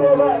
Bye.